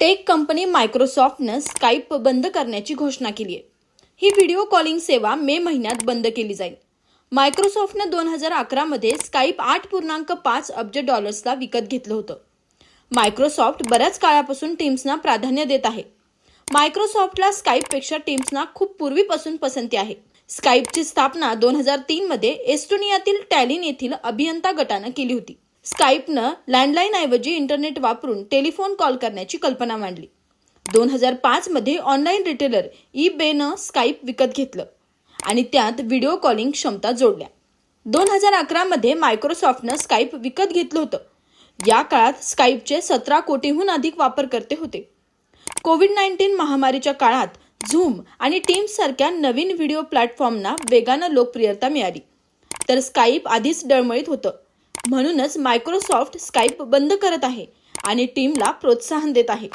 Tech company मायक्रोसॉफ्टनं Skype बंद करण्याची घोषणा केली आहे. ही व्हिडिओ कॉलिंग सेवा मे महिन्यात बंद केली जाईल. मायक्रोसॉफ्टनं दोन हजार अकरामध्ये स्काईप आठ पूर्णांक पाच अब्ज डॉलर्सला विकत घेतलं होतं. मायक्रोसॉफ्ट बऱ्याच काळापासून टीम्सना प्राधान्य देत आहे. मायक्रोसॉफ्टला स्काईपपेक्षा टीम्सना खूप पूर्वीपासून पसंती आहे. स्काईपची स्थापना दोन हजार तीनमध्ये एस्टोनियातील टॅलिन येथील अभियंता गटानं केली होती. स्काईपनं लँडलाईनऐवजी इंटरनेट वापरून टेलिफोन कॉल करण्याची कल्पना मांडली. दोन हजार पाचमध्ये ऑनलाईन रिटेलर ई बेनं स्काईप विकत घेतलं आणि त्यात व्हिडिओ कॉलिंग क्षमता जोडल्या. दोन हजार अकरामध्ये मायक्रोसॉफ्टनं स्काईप विकत घेतलं होतं. या काळात स्काईपचे सतरा कोटीहून अधिक वापरकर्ते होते. कोविड नाईन्टीन महामारीच्या काळात झूम आणि टीम्स सारख्या नवीन व्हिडिओ प्लॅटफॉर्मना वेगानं लोकप्रियता मिळाली. तर स्काईप आधीच डळमळीत होतं. म्हणूनच मायक्रोसॉफ्ट स्काईप बंद करत आहे आणि टीमला प्रोत्साहन देत आहे.